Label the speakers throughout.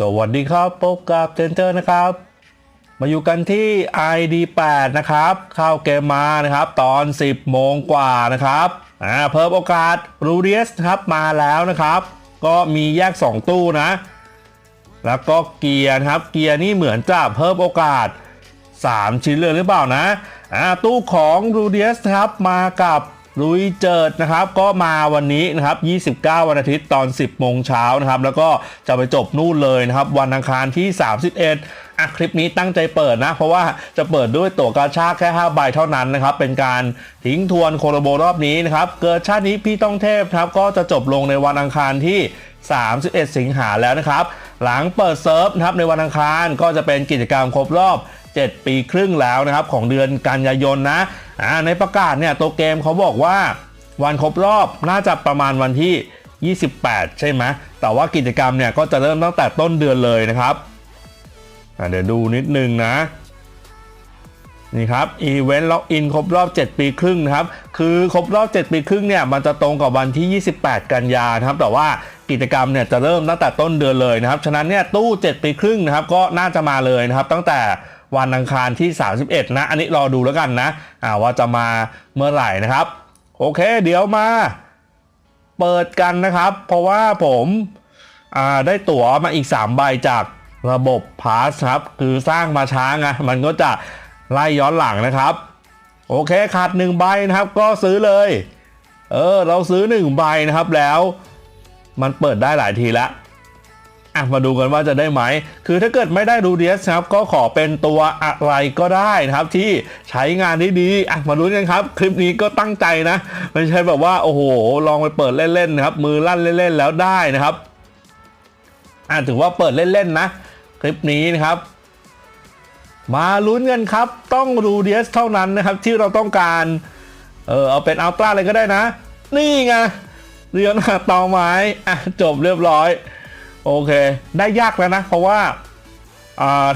Speaker 1: สวัสดีครับพบกับเจนเจอร์นะครับ มาอยู่กันที่ ID8 นะครับ เข้าเกมมานะครับ ตอน 10 โมงกว่านะครับอ่าเพิ่มโอกาสรูเดียสครับมาแล้วนะครับ ก็มีแยก 2 ตู้นะ แล้วก็เกียร์ครับเกียร์นี่เหมือนจะเพิ่มโอกาส 3 ชิ้นเลยหรือเปล่านะอ่าตู้ของรูเดียสครับมากับ ลุยเจิดนะครับ ก็มาวันนี้นะครับ 29 วันอาทิตย์ตอน 10 โมงเช้านะครับ แล้วก็จะไปจบนู่นเลยนะครับ วันอังคารที่ 31อะคลิปนี้ตั้งใจเปิดนะ เพราะว่าจะเปิดด้วยตั๋วกาชาแค่5ใบเท่านั้นนะครับ เป็นการทิ้งทวนโคโรโบรอบนี้นะครับ เกิดชาตินี้พี่ต้องเทพครับ ก็จะจบลงในวันอังคารที่ 31 สิงหาแล้วนะครับ หลังเปิดเซิร์ฟนะครับในวันอังคารก็จะเป็นกิจกรรมครบรอบ 7 ปีครึ่งแล้วนะครับ ของเดือนกันยายนนะ อ่าในประกาศเนี่ยตัวเกมเขาบอกว่าวันครบรอบน่าจะประมาณวันที่ 28 ใช่ไหมแต่ว่ากิจกรรมเนี่ยก็จะเริ่มตั้งแต่ต้นเดือนเลยนะครับเดี๋ยวดูนิดนึงนะนี่ครับอีเวนต์ล็อกอินครบรอบ 7 ปีครึ่งนะครับ คือครบรอบ 7 ปีครึ่งเนี่ยมันจะตรงกับวันที่ 28 กันยานะครับ แต่ว่ากิจกรรมเนี่ยจะเริ่มตั้งแต่ต้นเดือนเลยนะครับ ฉะนั้นเนี่ยตู้ 7 ปีครึ่งนะครับก็น่าจะมาเลยนะครับ ตั้งแต่ วันอังคารที่ 31 นะ อันนี้รอดูแล้วกันนะว่าจะมาเมื่อไหร่นะครับ โอเค เดี๋ยวมา เปิดกันนะครับ เพราะว่าผมได้ตั๋วมาอีก 3 ใบจากระบบพาสครับ คือสร้างมาช้าไงมันก็จะไล่ย้อนหลังนะครับ โอเคขาด1ใบนะครับ ก็ซื้อเลย เออ เราซื้อ 1 ใบนะครับแล้ว มันเปิดได้หลายทีแล้ว อะมาดูกันว่าจะได้ไหม คือถ้าเกิดไม่ได้รูเดียสครับก็ขอเป็นตัวอะไรก็ได้นะครับที่ใช้งานได้ดีอะมาลุ้นกันครับ คลิปนี้ก็ตั้งใจนะไม่ใช่แบบว่าโอ้โห ลองไปเปิดเล่นๆนะครับมือลั่นเล่นๆแล้วได้นะครับอะถือว่าเปิดเล่นๆนะ คลิปนี้นะครับมาลุ้นกันครับ ต้องรูเดียสเท่านั้นนะครับที่เราต้องการ เออเอาเป็นอัลตร้าเลยก็ได้นะ นี่ไงเรียนหาต่อไม้อะจบเรียบร้อย โอเค ได้ยากแล้วนะ เพราะว่า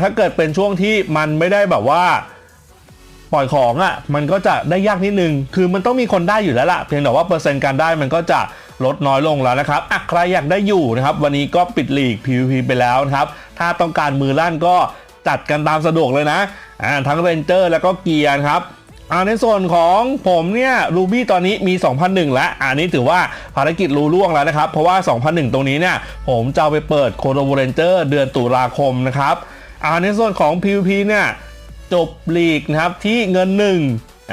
Speaker 1: ถ้าเกิดเป็นช่วงที่มันไม่ได้แบบว่า ปล่อยของอะ่ะ มันก็จะได้ยากนิดนึง คือมันต้องมีคนได้อยู่แล้วล่ะ เพียงแต่ว่าเปอร์เซ็นต์การได้มันก็จะลดน้อยลงแล้วนะครับอะใครอยากได้อยู่นะครับ วันนี้ก็ปิดลีก PVP ไปแล้วนะครับ ถ้าต้องการมือลั่นก็จัดกันตามสะดวกเลยนะอ่าทั้งเรนเจอร์แล้วก็เกียร์ครับ อ่าในส่วนของผมเนี่ยรูบี้ตอนนี้มี 2001 แล้วอันนี้ถือว่าภารกิจรู้ล่วงแล้วนะครับ เพราะว่า 2001 ตรงนี้เนี่ย ผมจะไปเปิดโคโรโบเรนเจอร์เดือนตุลาคมนะครับอ่าในส่วนของ PVP เนี่ยจบลีกนะครับที่เงินหนึ่ง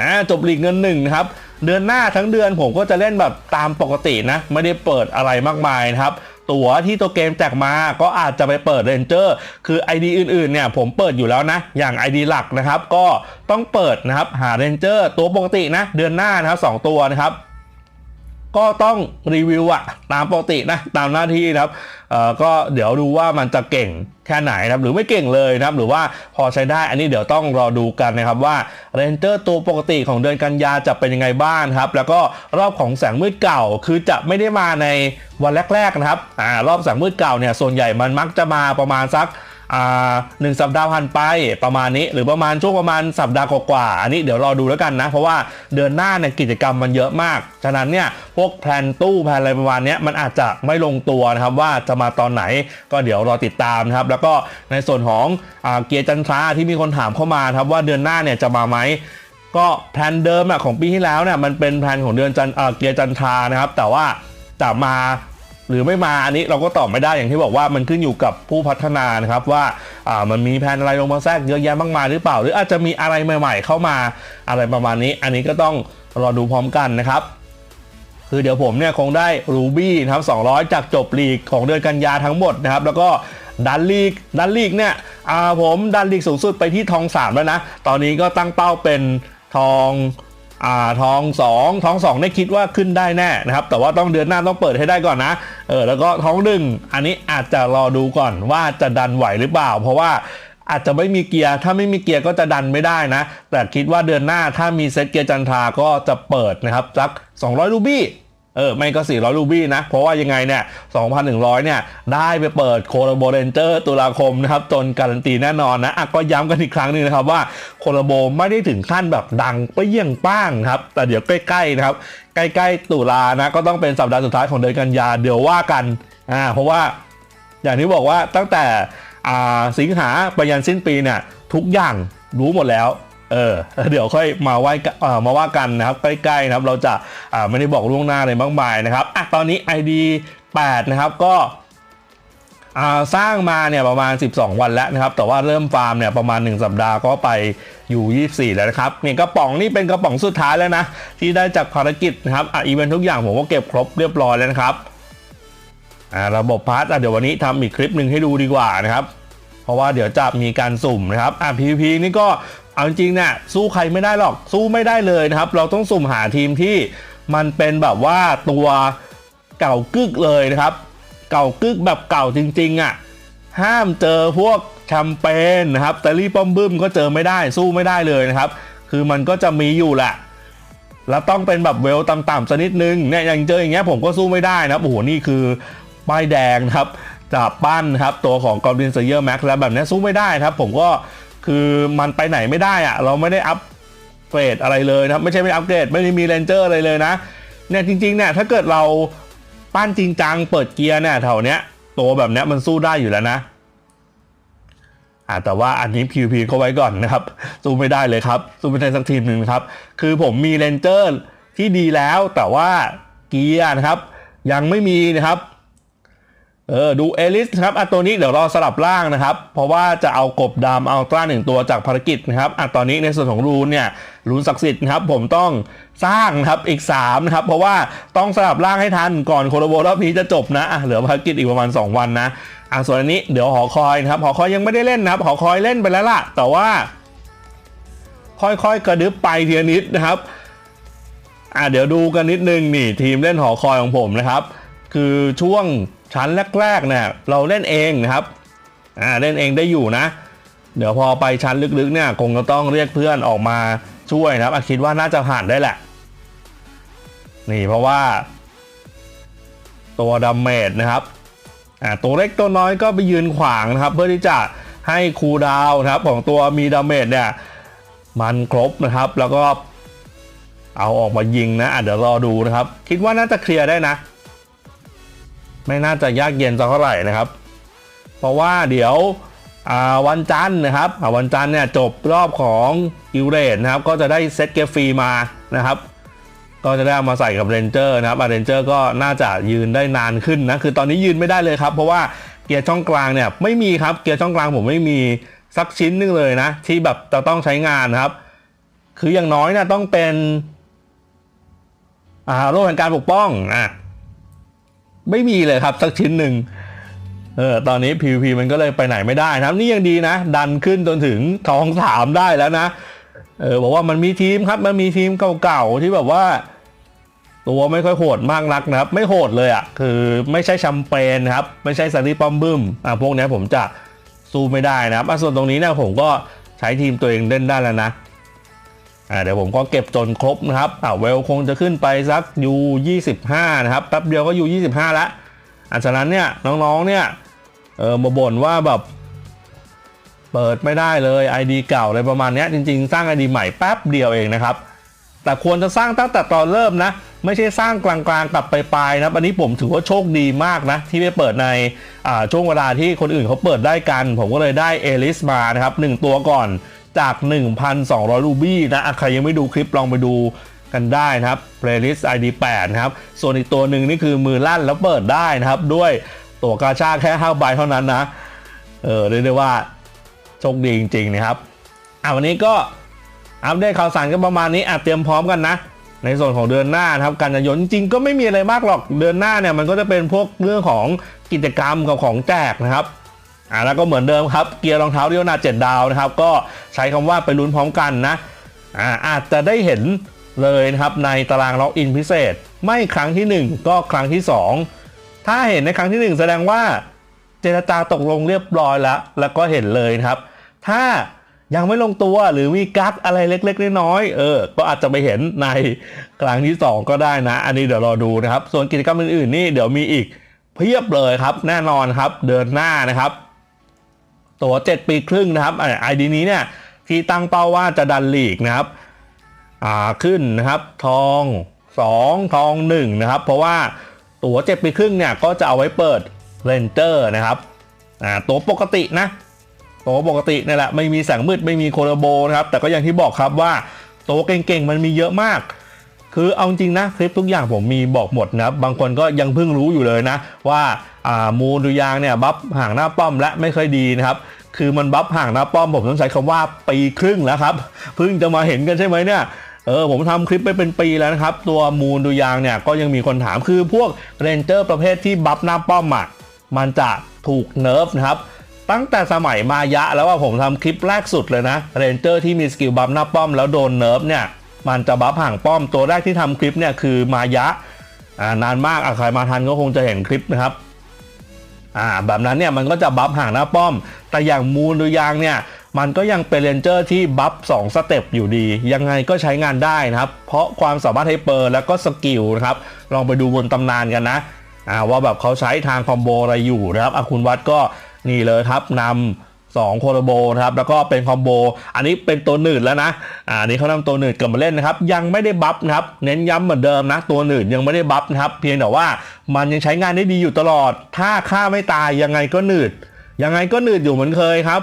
Speaker 1: อ่าจบลีกเงินหนึ่งนะครับเดือนหน้าทั้งเดือนผมก็จะเล่นแบบตามปกตินะ ไม่ได้เปิดอะไรมากมายนะครับ ตั๋วที่ตัวเกมแจกมาก็อาจจะไปเปิดเรนเจอร์คือ ID อื่นๆเนี่ยผมเปิดอยู่แล้วนะ อย่าง ID หลักนะครับ ก็ต้องเปิดนะครับหาเรนเจอร์ตัวปกตินะ เดือนหน้านะครับสองตัวนะครับ ก็ต้องรีวิวอะตามปกตินะตามหน้าที่นะครับเอ่อก็เดี๋ยวดูว่ามันจะเก่งแค่ไหนนะครับหรือไม่เก่งเลยนะครับหรือว่าพอใช้ได้อันนี้เดี๋ยวต้องรอดูกันนะครับว่าเรนเจอร์ตัวปกติของเดือนกันยาจะเป็นยังไงบ้างครับแล้วก็รอบของแสงมืดเก่าคือจะไม่ได้มาในวันแรกๆนะครับอ่ารอบแสงมืดเก่าเนี่ยส่วนใหญ่มันมักจะมาประมาณสัก หนึ่งสัปดาห์ผ่านไปประมาณนี้ หรือประมาณช่วงประมาณสัปดาห์กว่าๆอันนี้เดี๋ยวรอดูแล้วกันนะ เพราะว่าเดือนหน้าเนี่ยกิจกรรมมันเยอะมาก ฉะนั้นเนี่ยพวกแพลนตู้แพลนอะไรประมาณนี้มันอาจจะไม่ลงตัวนะครับว่าจะมาตอนไหนก็เดี๋ยวรอติดตามนะครับ แล้วก็ในส่วนของอเกียร์จันทราที่มีคนถามเข้ามาครับว่าเดือนหน้าเนี่ยจะมาไหมก็แพลนเดิมอะของปีที่แล้วเนี่ยมันเป็นแพลนของเดือนจันเอ่อเกียร์จันทรานะครับ แต่ว่าจะมา หรือไม่มาอันนี้เราก็ตอบไม่ได้อย่างที่บอกว่ามันขึ้นอยู่กับผู้พัฒนานะครับว่าอ่ามันมีแผนอะไรลงมาแทรกเยอะแยะมากมายหรือเปล่า หรืออาจจะมีอะไรใหม่ ๆ เข้ามาอะไรประมาณนี้ อันนี้ก็ต้องรอดูพร้อมกันนะครับคือเดี๋ยวผมเนี่ยคงได้รูบี้นะครับ200 จากจบลีกของเดือนกันยาทั้งหมดนะครับ แล้วก็ดันลีกดันลีกเนี่ยผมดันลีกสูงสุดไปที่ทอง 3 แล้วนะ ตอนนี้ก็ตั้งเป้าเป็นทอง อ่าทอง2ทองสองได้คิดว่าขึ้นได้แน่นะครับ แต่ว่าต้องเดือนหน้าต้องเปิดให้ได้ก่อนนะเออแล้วก็ทองหนึ่งอันนี้อาจจะรอดูก่อนว่าจะดันไหวหรือเปล่า เพราะว่าอาจจะไม่มีเกียร์ ถ้าไม่มีเกียร์ก็จะดันไม่ได้นะ แต่คิดว่าเดือนหน้าถ้ามีเซตเกียร์จันทราก็จะเปิดนะครับสัก 200 รูบี้ เออไม่ก็ 400 รูบี้นะ เพราะว่ายังไงเนี่ย 2,100 เนี่ย ได้ไปเปิดโคโรโบเรนเจอร์ตุลาคมนะครับ จนการันตีแน่นอนนะอะก็ย้ำกันอีกครั้งหนึงนะครับว่าโคโรโบไม่ได้ถึงขั้นแบบดังเปรี้ยงป้างครับ แต่เดี๋ยวใกล้ๆนะครับ ใกล้ๆตุลานะก็ต้องเป็นสัปดาห์สุดท้ายของเดือนกันยาเดี๋ยวว่ากันอ่าเพราะว่าอย่างที่บอกว่าตั้งแต่อ่าสิงหาไปยันสิ้นปีเนี่ยทุกอย่างรู้หมดแล้ว เออเดี๋ยวค่อยมาไว้กอ่ามาว่ากันนะครับใกล้ๆนะครับเราจะาไม่ได้บอกล่วงหน้าอะไรมากมายนะครับอะตอนนี้ ID 8 นะครับก็สร้างมาเนี่ยประมาณ 12 วันแล้วนะครับ แต่ว่าเริ่มฟาร์มเนี่ยประมาณ 1 สัปดาห์ก็ไปอยู่ 24 แล้วนะครับเนี่ยกระป๋องนี่เป็นกระป๋องสุดท้ายแล้วนะ ที่ได้จากภารกิจนะครับอะอีเวนต์ทุกอย่างผมก็เก็บครบเรียบร้อยแล้วนะครับอ่าระบบพาร์ทอะเดี๋ยววันนี้ทำอีกคลิปหนึ่งให้ดูดีกว่านะครับ เพราะว่าเดี๋ยวจะมีการสุ่มนะครับอะ PVP นี่ก็ เอาจริงๆเนี่ยสู้ใครไม่ได้หรอกสู้ไม่ได้เลยนะครับ เราต้องสุ่มหาทีมที่มันเป็นแบบว่าตัวเก่ากึกเลยนะครับ เก่ากึกแบบเก่าจริง ๆอะห้ามเจอพวกแชมเปญนะครับแต่รี่ป้อมบึ้มก็เจอไม่ได้สู้ไม่ได้เลยนะครับ คือมันก็จะมีอยู่แหละแล้วต้องเป็นแบบเวลต่ำๆสักนิดนึงเนี่ยอย่างเจออย่างเงี้ยผมก็สู้ไม่ได้นะครับโอ้โหนี่คือป้ายแดงนะครับจากปั้นนะครับตัวของกอ b ลินเซเยอร์แม็กแล้วแบบนี้สู้ไม่ได้ครับ ผมก็ คือมันไปไหนไม่ได้อะเราไม่ได้อัพเกรดอะไรเลยนะครับไม่ใช่ไม่อัพเกรดไม่ได้มีเรนเจอร์อะไรเลยนะเนี่ยจริงๆเนี่ยถ้าเกิดเราปั้นจริงจังเปิดเกียร์เนี่ยแถวเนี้ยตัวแบบเนี้ยมันสู้ได้อยู่แล้วนะอ่าแต่ว่าอันนี้ PVP เขาไว้ก่อนนะครับสู้ไม่ได้เลยครับสู้ไม่ได้สักทีมหนึ่งนะครับ คือผมมีเรนเจอร์ที่ดีแล้วแต่ว่าเกียร์นะครับ ยังไม่มีนะครับ เออดูเอลิสครับอะตัวนี้เดี๋ยวรอสลับล่างนะครับ เพราะว่าจะเอากบดำเอาตราหนึ่งตัวจากภารกิจนะครับอะตอนนี้ในส่วนของรูนเนี่ยรูนศักดิ์สิทธิ์นะครับผมต้องสร้างนะครับอีก3นะครับเพราะว่าต้องสลับล่างให้ทันก่อนโคโลโบรอบนี้จะจบนะอะเหลือภารกิจอีกประมาณ 2 วันนะอะส่วนอันนี้เดี๋ยวหอคอยนะครับหอคอยยังไม่ได้เล่นนะครับหอคอยเล่นไปแล้วล่ะ แต่ว่า ค่อยๆกระดึบไปทีละนิดนะครับอ่าเดี๋ยวดูกันนิดนึงนี่ทีมเล่นหอคอยของผมนะครับ คือช่วง ชั้นแรกๆเนี่ยเราเล่นเองนะครับอ่าเล่นเองได้อยู่นะ เดี๋ยวพอไปชั้นลึกๆเนี่ยคงจะต้องเรียกเพื่อนออกมาช่วยนะครับคิดว่าน่าจะผ่านได้แหละ นี่เพราะว่า ตัวดัมเมจนะครับอ่าตัวเล็กตัวน้อยก็ไปยืนขวางนะครับ เพื่อที่จะให้คูดาวนะครับของตัวมีดาเมจเนี่ยมันครบนะครับแล้วก็เอาออกมายิงนะะเดี๋ยวรอดูนะครับ คิดว่าน่าจะเคลียร์ได้นะ ไม่น่าจะยากเย็นสักเท่าไหร่นะครับ เพราะว่าเดี๋ยววันจันทร์นะครับวันจันทร์เนี่ยจบรอบของกิลเรดนะครับ ก็จะได้เซตเกฟรีมานะครับ ก็จะได้เอามาใส่กับเรนเจอร์นะครับเรนเจอร์ก็น่าจะยืนได้นานขึ้นนะ คือตอนนี้ยืนไม่ได้เลยครับ เพราะว่าเกียร์ช่องกลางเนี่ยไม่มีครับ เกียร์ช่องกลางผมไม่มีสักชิ้นหนึงเลยนะ ที่แบบจะต้องใช้งานนครับ คืออย่างน้อยนี่ยต้องเป็นอ่าโล่แห่งการปกป้องอะ ไม่มีเลยครับ สักชิ้นหนึ่งเออตอนนี้ PVP มันก็เลยไปไหนไม่ได้นะครับ นี่ยังดีนะ ดันขึ้นจนถึงทองสามได้แล้วนะเออบอกว่ามันมีทีมครับ มันมีทีมเก่าๆที่แบบว่า ตัวไม่ค่อยโหดมากนักนะครับ ไม่โหดเลยอะคือไม่ใช่แชมเปญนะครับ ไม่ใช่ซารีปอมบึมอะพวกนี้ผมจะสู้ไม่ได้นะครับส่วนตรงนี้เนี่ยผมก็ใช้ทีมตัวเองเล่นได้แล้วนะ เดี๋ยวผมก็เก็บจนครบนะครับอ่าเวลคงจะขึ้นไปสักยู25นะครับแป๊บเดียวก็ยู25แล้วอะฉะนั้นเนี่ยน้องๆเนี่ยเออมาบ่นว่าแบบเปิดไม่ได้เลย ID เก่าอะไรประมาณเนี้ยจริง ๆ สร้าง ID ใหม่แป๊บเดียวเองนะครับ แต่ควรจะสร้างตั้งแต่ตอนเริ่มนะ ไม่ใช่สร้างกลางๆกลับไปปลายนะอันนี้ผมถือว่าโชคดีมากนะ ที่ไปเปิดในช่วงเวลาที่คนอื่นเขาเปิดได้กัน ผมก็เลยได้เอลิสมานะครับ 1 ตัวก่อน จาก 1,200 รูบี้นะใครยังไม่ดูคลิปลองไปดูกันได้นะครับ playlist ID 8นะครับ ส่วนอีกตัวหนึ่งนี่คือมือลั่นแล้วเปิดได้นะครับ ด้วยตัวกาชาแค่5ใบเท่านั้นนะ เออเรียกได้ว่าโชคดีจริงๆนะครับ อะวันนี้ก็อัปเดตข่าวสารกันประมาณนี้อะเตรียมพร้อมกันนะ ในส่วนของเดือนหน้านะครับ การยายนจริงก็ไม่มีอะไรมากหรอก เดือนหน้าเนี่ยมันก็จะเป็นพวกเรื่องของกิจกรรมกับของแจกนะครับ อะแล้วก็เหมือนเดิมครับ เกียร์รองเท้าเรียวนาเจ็ดดาวนะครับ ก็ใช้คำว่าไปลุ้นพร้อมกันนะอ่าอาจจะได้เห็นเลยนะครับในตารางล็อกอินพิเศษ ไม่ครั้งที่ 1 ก็ครั้งที่ 2 ถ้าเห็นในครั้งที่ 1 แสดงว่าเจรจาตกลงเรียบร้อยแล้ว แล้วก็เห็นเลยครับ ถ้ายังไม่ลงตัวหรือมีกั๊กอะไรเล็กๆน้อยๆเออ ก็อาจจะไปเห็นในครั้งที่ 2 ก็ได้นะ อันนี้เดี๋ยวรอดูนะครับ ส่วนกิจกรรมอื่นๆนี่เดี๋ยวมีอีกเพียบเลยครับ แน่นอนครับเดินหน้านะครับ ตัว7 ปีครึ่งนะครับไอดีนี้เนี่ยที่ตั้งเป้าว่าจะดันลีกนะครับอ่าขึ้นนะครับทอง 2 ทอง 1 นะครับ เพราะว่าตั๋ว7 ปีครึ่งเนี่ยก็จะเอาไว้เปิดเรนเจอร์นะครับอ่าตัวปกตินะตัวปกตินี่แหละไม่มีแสงมืดไม่มีโคโลโบนะครับแต่ก็อย่างที่บอกครับว่าตัวเก่งๆมันมีเยอะมาก คือเอาจริงนะคลิปทุกอย่างผมมีบอกหมดนะครับบางคนก็ยังเพิ่งรู้อยู่เลยนะ ว่าามูลดูยางเนี่ยบัฟห่างหน้าป้อมและไม่ค่อยดีนะครับคือมันบัฟห่างหน้าป้อมผมต้องใช้คำว่าปีครึ่งแล้วครับเพิ่งจะมาเห็นกันใช่ไหมเนี่ยเออผมทำคลิปไปเป็นปีแล้วนะครับ ตัวมูลดูยางเนี่ยก็ยังมีคนถามคือพวกเรนเจอร์ประเภทที่บัฟหน้าป้อมอะมันจะถูกเนิร์ฟนะครับตั้งแต่สมัยมายะแล้วว่าผมทำคลิปแรกสุดเลยนะเรนเจอร์ที่มีสกิลบัฟหน้าป้อมแล้วโดนเนิร์ฟเนี่ย มันจะบัฟห่างป้อมตัวแรกที่ทำคลิปเนี่ยคือมายะานานมากอะใครมาทันก็คงจะเห็นคลิปนะครับอ่าแบบนั้นเนี่ยมันก็จะบัฟห่างหน้าป้อม แต่อย่างมูลดูยางเนี่ยมันก็ยังเป็นเรนเจอร์ที่บัฟ2สเต็ปอยู่ดี ยังไงก็ใช้งานได้นะครับ เพราะความสามารถไฮเปอร์แล้วก็สกิลนะครับ ลองไปดูบนตำนานกันนะอ่าว่าแบบเขาใช้ทางคอมโบอะไรอยู่นะครับอคุณวัดก็นี่เลยครับนำ สองโคโลโบนะครับแล้วก็เป็นคอมโบ อันนี้เป็นตัวหนืดแล้วนะอ่าอันนี้เขานำตัวหนืดกลับมาเล่นนะครับ ยังไม่ได้บัฟนะครับเน้นย้ำเหมือนเดิมนะ ตัวหนืดยังไม่ได้บัฟนะครับ เพียงแต่ว่ามันยังใช้งานได้ดีอยู่ตลอด ถ้าฆ่าไม่ตายยังไงก็หนืด ยังไงก็หนืดอยู่เหมือนเคยครับ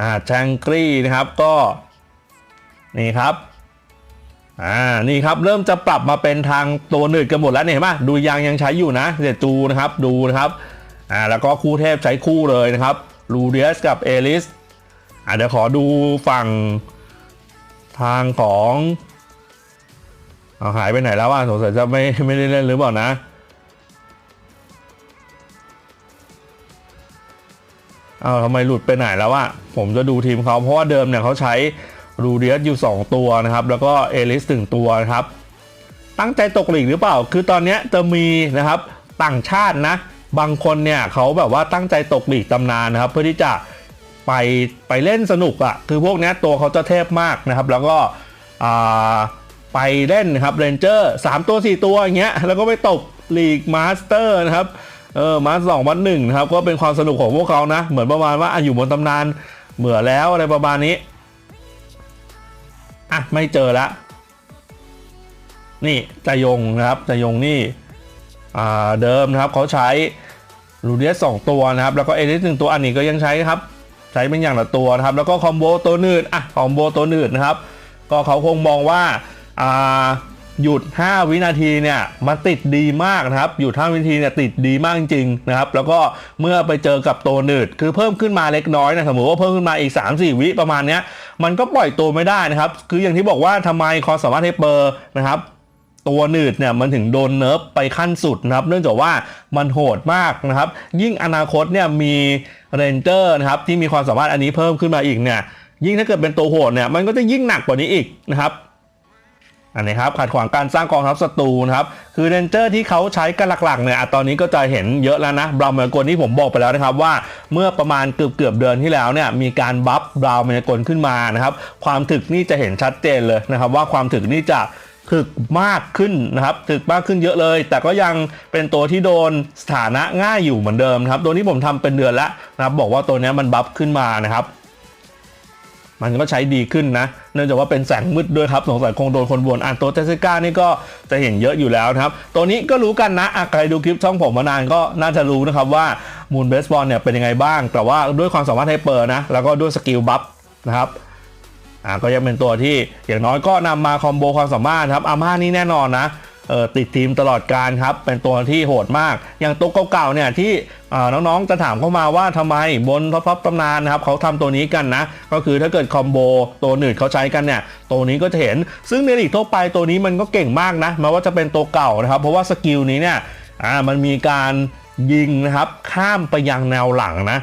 Speaker 1: อ่าแชงกรีนะครับก็นี่ครับอ่านี่ครับเริ่มจะปรับมาเป็นทางตัวหนืดกันหมดแล้วเนี่ยเห็นปะดูยางยังใช้อยู่นะเดี๋ยวจูนะครับดูนะครับ อ่าแล้วก็คู่เทพใช้คู่เลยนะครับลูเดียสกับเอลิสอ่าเดี๋ยวขอดูฝั่งทางของเอาหายไปไหนแล้วว่าสงสัยจะไม่ไม่ได้เล่นหรือเปล่านะเอาทำไมหลุดไปไหนแล้วอะผมจะดูทีมเขาเพราะว่าเดิมเนี่ยเขาใช้รูเดียสอยู่ 2 ตัวนะครับ แล้วก็เอลิสถึงตัวนะครับ ตั้งใจตกหลีกหรือเปล่า คือตอนนี้จะมีนะครับต่างชาตินะ บางคนเนี่ยเขาแบบว่าตั้งใจตกหลีกตำนานนะครับ เพื่อที่จะไปไปเล่นสนุกอะ่ะคือพวกนี้ตัวเขาจะเทพมากนะครับ แล้วก็ไปเล่นนะครับเรนเจอร์สามตัวสี่ตัวอย่างเงี้ยแล้วก็ไปตกลีกมาสเตอร์นะครับเออมาสองวันหนึ่งนะครับก็เป็นความสนุกของพวกเขานะ เหมือนประมาณว่าอยู่บนตำนานเหมือแล้วอะไรประมาณนี้อะไม่เจอละนี่จยงนะครับจยงนี่ เดิมนะครับเขาใช้รูเดียสองตัวนะครับ แล้วก็เอลิสหนึ่งตัวอันนี้ก็ยังใช้ครับใช้เป็นอย่างละตัวนะครับ แล้วก็คอมโบตัวนืดอะคอมโบตัวนืดนะครับ ก็เขาคงมองว่าอ่าหยุด 5 วินาทีเนี่ยมันติดดีมากนะครับ หยุด 5 วินาทีเนี่ยติดดีมากจริงๆนะครับ แล้วก็เมื่อไปเจอกับตัวหนืดคือเพิ่มขึ้นมาเล็กน้อยนะสมมติว่าเพิ่มขึ้นมาอีก 3-4 วิประมาณเนี้ยมันก็ปล่อยตัวไม่ได้นะครับ คืออย่างที่บอกว่าทำไมคอสามารถเทเปอร์นะครับ ตัวหนืดเนี่ยมันถึงโดนเนิร์ฟไปขั้นสุดนะครับ เนื่องจากว่ามันโหดมากนะครับ ยิ่งอนาคตเนี่ยมีเรนเจอร์นะครับที่มีความสามารถอันนี้เพิ่มขึ้นมาอีกเนี่ยยิ่งถ้าเกิดเป็นตัวโหดเนี่ยมันก็จะยิ่งหนักกว่านี้อีกนะครับอันนี้ครับขัดขวางการสร้างกองทัพศัตรูนะครับคือเรนเจอร์ที่เขาใช้กันหลักๆเนี่ยตอนนี้ก็จะเห็นเยอะแล้วนะบราวน์เมลกลที่ผมบอกไปแล้วนะครับว่าเมื่อประมาณเกือบเกือบเดือนที่แล้วเนี่ยมีการบัฟบราวน์เมลกลขึ้นมานะครับความถึกนี่จะเห็นชัดเจนเลยนะครับว่าความถึกนี่จะ ถึกมากขึ้นนะครับถึกมากขึ้นเยอะเลย แต่ก็ยังเป็นตัวที่โดนสถานะง่ายอยู่เหมือนเดิมครับตัวนี้ผมทำเป็นเดือนแล้วนะครับบอกว่าตัวนี้มันบัฟขึ้นมานะครับมันก็ใช้ดีขึ้นนะ เนื่องจากว่าเป็นแสงมืดด้วยครับสงสัยคงโดนคนบวนอ่านตัวเจสสิก้านี่ก็จะเห็นเยอะอยู่แล้วนะครับ ตัวนี้ก็รู้กันนะใครดูคลิปช่องผมมานานก็น่าจะรู้นะครับว่ามูนเบสบอลเนี่ยเป็นยังไงบ้าง แต่ว่าด้วยความสามารถไฮเปอร์นะ แล้วก็ด้วยสกิลบัฟนะครับ อ่าก็ยังเป็นตัวที่อย่างน้อยก็นำมาคอมโบความสามารถครับอาม่านี่แน่นอนนะเออติดทีมตลอดการครับ เป็นตัวที่โหดมาก อย่างตัวเก่าๆเนี่ยที่น้องๆจะถามเข้ามาว่าทำไมบนท็อปๆตำนานนะครับเขาทำตัวนี้กันนะ ก็คือถ้าเกิดคอมโบตัวหนืดเขาใช้กันเนี่ยตัวนี้ก็จะเห็น ซึ่งในลีกทั่วไปตัวนี้มันก็เก่งมากนะแม้ว่าจะเป็นตัวเก่านะครับ เพราะว่าสกิลนี้เนี่ยอ่ามันมีการยิงนะครับข้ามไปยังแนวหลังนะ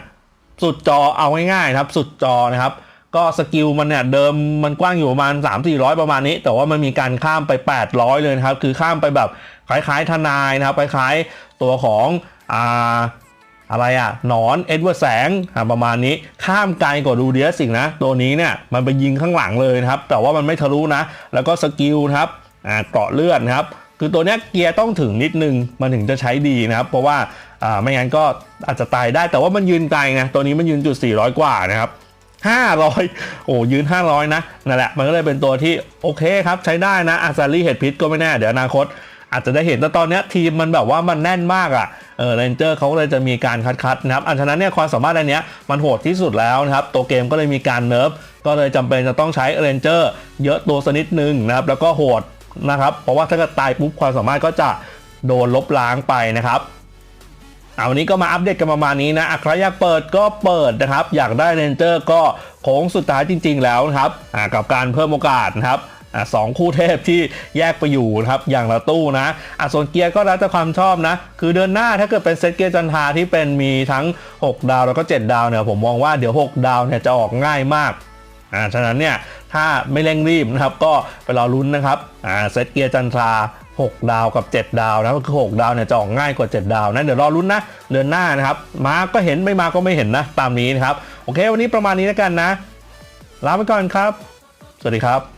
Speaker 1: สุดจอเอาง่ายๆครับ สุดจอนะครับ ก็สกิลมันเนี่ยเดิมมันกว้างอยู่ประมาณ 3 4 0 0 ประมาณนี้ แต่ว่ามันมีการข้ามไป 800 เลยนะครับ คือข้ามไปแบบคล้ายๆทนายนะครับคล้ายๆตัวของอ่าอะไรอะหนอนเอ็ดเวิร์ดแสงประมาณนี้ข้ามไกลกว่าดูเดียสิงนะ ตัวนี้เนี่ยมันไปยิงข้างหลังเลยนะครับ แต่ว่ามันไม่ทะลุนะ แล้วก็สกิลครับอ่าเกาะเลือดนะครับคือตัวเนี้ยเกียร์ต้องถึงนิดนึงมันถึงจะใช้ดีนะครับ เพราะว่าอ่าไม่งั้นก็อาจจะตายได้แต่ว่ามันยืนไกลไงตัวนี้มันยืนจุด 400 กว่านะครับ 500 โอ้ยืน 500 นะนั่นแหละ มันก็เลยเป็นตัวที่โอเคครับใช้ได้นะอาซารีเห็ดพิษก็ไม่แน่ เดี๋ยวอนาคต อาจจะได้เห็นแต่ตอนนี้ทีมมันแบบว่ามันแน่นมากอะ่ะเออเรนเจอร์เขาก็เลยจะมีการคัดๆนะครับอันฉะนั้นเนี่ยความสามารถอันเนี้ยมันโหดที่สุดแล้วนะครับตัวเกมก็เลยมีการเนิร์ฟก็เลยจำเป็นจะต้องใช้เรนเจอร์เยอะตัวสนิดนึงนะครับแล้วก็โหดนะครับเพราะว่าถ้าเกิดตายปุ๊บความสามารถก็จะโดนลบล้างไปนะครับ เอาวันนี้ก็มาอัปเดตกันประมาณนี้นะอัครอยากเปิดก็เปิดนะครับ อยากได้เรนเจอร์ก็โค้งสุดท้ายจริง ๆ แล้วนะครับกับการเพิ่มโอกาสนะครับอสองคู่เทพที่แยกไปอยู่นะครับอย่างละตู้นะอะส่วนเกียร์ก็แล้วแต่ความชอบนะ คือเดือนหน้าถ้าเกิดเป็นเซตเกียร์จันทาที่เป็นมีทั้ง 6 ดาวแล้วก็ 7 ดาวเนี่ยผมมองว่าเดี๋ยว 6 ดาวเนี่ยจะออกง่ายมาก อ่าฉะนั้นเนี่ยถ้าไม่เร่งรีบนะครับก็ไปรอลุ้นนะครับอ่าเซตเกียร์จันทรา6 ดาวกับ 7 ดาวนะก็คือ 6 ดาวเนี่ยจะออกง่ายกว่า 7 ดาวนะเดี๋ยวรอรุ้นนะเดือนหน้านะครับมาก็เห็นไม่มาก็ไม่เห็นนะ ตามนี้นะครับ โอเค วันนี้ประมาณนี้แล้วกันนะ ลาไปก่อนครับ สวัสดีครับ